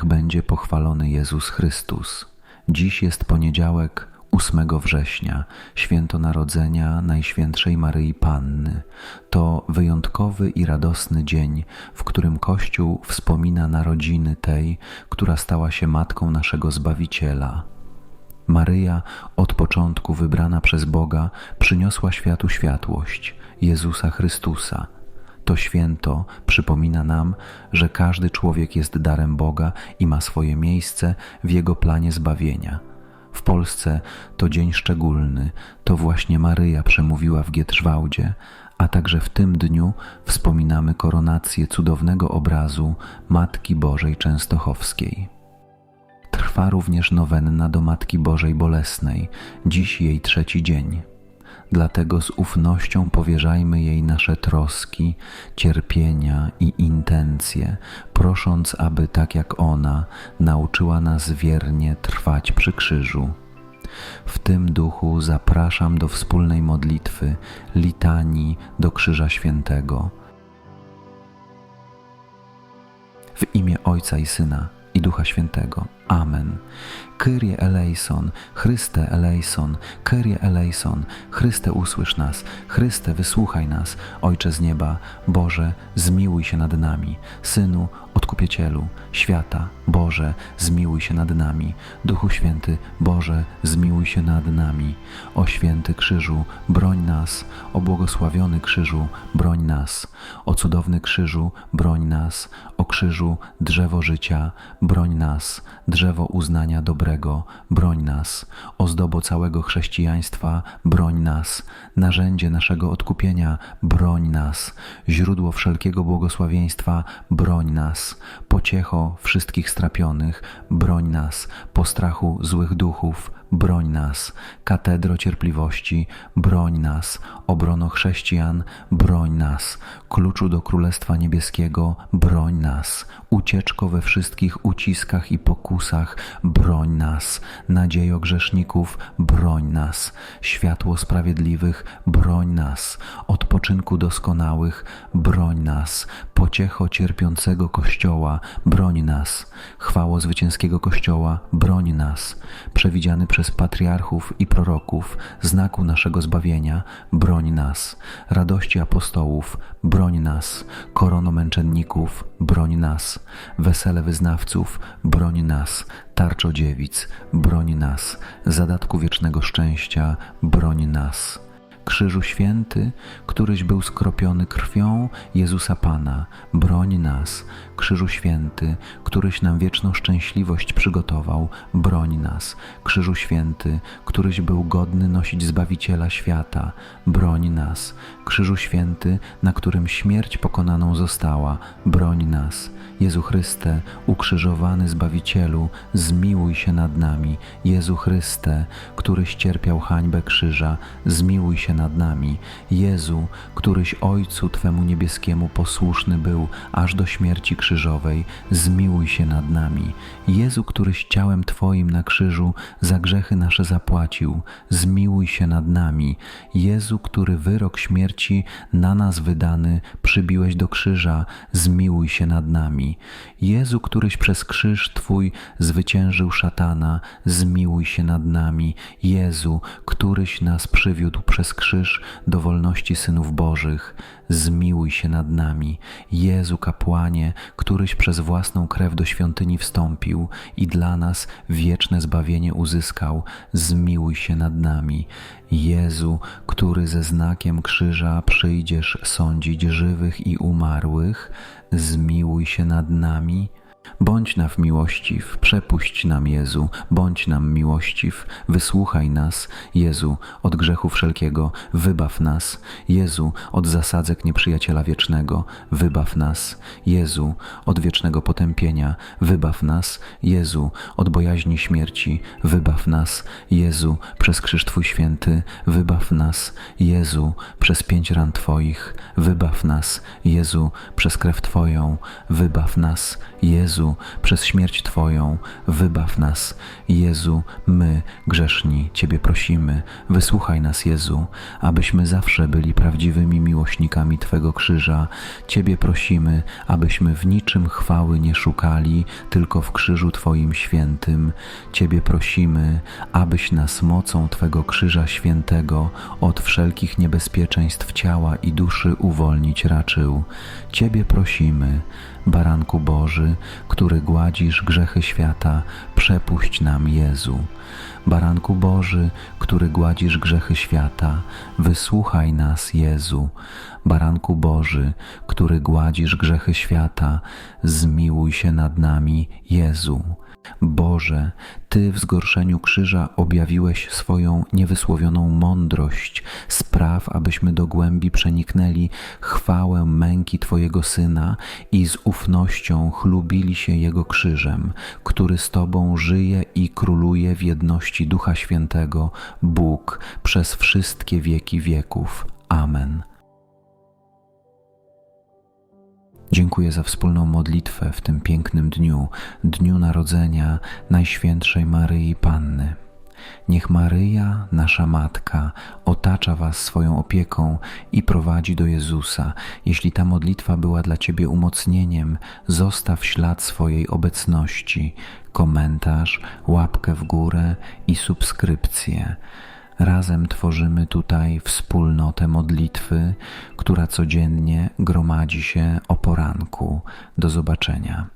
Niech będzie pochwalony Jezus Chrystus. Dziś jest poniedziałek 8 września, święto Narodzenia Najświętszej Maryi Panny. To wyjątkowy i radosny dzień, w którym Kościół wspomina narodziny tej, która stała się matką naszego Zbawiciela. Maryja, od początku wybrana przez Boga, przyniosła światu światłość, Jezusa Chrystusa. To święto przypomina nam, że każdy człowiek jest darem Boga i ma swoje miejsce w Jego planie zbawienia. W Polsce to dzień szczególny, to właśnie Maryja przemówiła w Gietrzwałdzie, a także w tym dniu wspominamy koronację cudownego obrazu Matki Bożej Częstochowskiej. Trwa również nowenna do Matki Bożej Bolesnej, dziś jej trzeci dzień. Dlatego z ufnością powierzajmy jej nasze troski, cierpienia i intencje, prosząc, aby tak jak ona nauczyła nas wiernie trwać przy krzyżu. W tym duchu zapraszam do wspólnej modlitwy, litanii do Krzyża Świętego. W imię Ojca i Syna i Ducha Świętego. Amen. Kyrie eleison, Chryste eleison, Kyrie eleison, Chryste usłysz nas, Chryste wysłuchaj nas, Ojcze z nieba, Boże, zmiłuj się nad nami, Synu, Odkupicielu, świata, Boże, zmiłuj się nad nami, Duchu Święty, Boże, zmiłuj się nad nami, o święty krzyżu, broń nas, o błogosławiony krzyżu, broń nas, o cudowny krzyżu, broń nas, o krzyżu, drzewo życia, broń nas, drzewo uznania dobrego, broń nas, ozdobo całego chrześcijaństwa, broń nas, narzędzie naszego odkupienia, broń nas, źródło wszelkiego błogosławieństwa, broń nas, pociecho wszystkich strapionych, broń nas, postrachu złych duchów, broń nas, katedro cierpliwości, broń nas, obrono chrześcijan, broń nas, kluczu do Królestwa Niebieskiego, broń nas, ucieczko we wszystkich uciskach i pokusach, broń nas, nadziejo grzeszników, broń nas, światło sprawiedliwych, broń nas, odpoczynku doskonałych, broń nas, pociecho cierpiącego Kościoła, broń nas, chwało zwycięskiego Kościoła, broń nas, przewidziany przez przez patriarchów i proroków, znaku naszego zbawienia, broń nas, radości apostołów, broń nas, korono męczenników, broń nas, wesele wyznawców, broń nas, tarczo dziewic, broń nas, zadatku wiecznego szczęścia, broń nas. Krzyżu Święty, któryś był skropiony krwią Jezusa Pana, broń nas. Krzyżu Święty, któryś nam wieczną szczęśliwość przygotował, broń nas. Krzyżu Święty, któryś był godny nosić Zbawiciela świata, broń nas. Krzyżu Święty, na którym śmierć pokonaną została, broń nas. Jezu Chryste, ukrzyżowany Zbawicielu, zmiłuj się nad nami. Jezu Chryste, któryś cierpiał hańbę krzyża, zmiłuj się nad nami. Jezu, któryś Ojcu Twemu niebieskiemu posłuszny był aż do śmierci krzyżowej, zmiłuj się nad nami. Jezu, któryś ciałem Twoim na krzyżu za grzechy nasze zapłacił, zmiłuj się nad nami. Jezu, który wyrok śmierci na nas wydany przybiłeś do krzyża, zmiłuj się nad nami. Jezu, któryś przez krzyż Twój zwyciężył szatana, zmiłuj się nad nami. Jezu, któryś nas przywiódł przez krzyż do wolności synów Bożych, zmiłuj się nad nami. Jezu, kapłanie, któryś przez własną krew do świątyni wstąpił i dla nas wieczne zbawienie uzyskał, zmiłuj się nad nami. Jezu, który ze znakiem krzyża przyjdziesz sądzić żywych i umarłych, zmiłuj się nad nami. Bądź nam miłościw, przepuść nam Jezu, bądź nam miłościw, wysłuchaj nas, Jezu, od grzechu wszelkiego, wybaw nas, Jezu, od zasadzek nieprzyjaciela wiecznego, wybaw nas, Jezu, od wiecznego potępienia, wybaw nas, Jezu, od bojaźni śmierci, wybaw nas, Jezu, przez krzyż Twój święty, wybaw nas, Jezu, przez pięć ran Twoich, wybaw nas, Jezu, przez krew Twoją, wybaw nas, Jezu, Jezu, przez śmierć Twoją wybaw nas. Jezu, my, grzeszni, Ciebie prosimy, wysłuchaj nas, Jezu, abyśmy zawsze byli prawdziwymi miłośnikami Twego krzyża. Ciebie prosimy, abyśmy w niczym chwały nie szukali, tylko w krzyżu Twoim świętym. Ciebie prosimy, abyś nas mocą Twego krzyża świętego od wszelkich niebezpieczeństw ciała i duszy uwolnić raczył. Ciebie prosimy, Baranku Boży, który gładzisz grzechy świata, przepuść nam Jezu. Baranku Boży, który gładzisz grzechy świata, wysłuchaj nas Jezu. Baranku Boży, który gładzisz grzechy świata, zmiłuj się nad nami Jezu. Boże, Ty w zgorszeniu krzyża objawiłeś swoją niewysłowioną mądrość. Spraw, abyśmy do głębi przeniknęli chwałę męki Twojego Syna i z ufnością chlubili się Jego krzyżem, który z Tobą żyje i króluje w jedności Ducha Świętego, Bóg, przez wszystkie wieki wieków. Amen. Dziękuję za wspólną modlitwę w tym pięknym dniu, dniu narodzenia Najświętszej Maryi Panny. Niech Maryja, nasza Matka, otacza Was swoją opieką i prowadzi do Jezusa. Jeśli ta modlitwa była dla Ciebie umocnieniem, zostaw ślad swojej obecności, komentarz, łapkę w górę i subskrypcję. Razem tworzymy tutaj wspólnotę modlitwy, która codziennie gromadzi się o poranku. Do zobaczenia.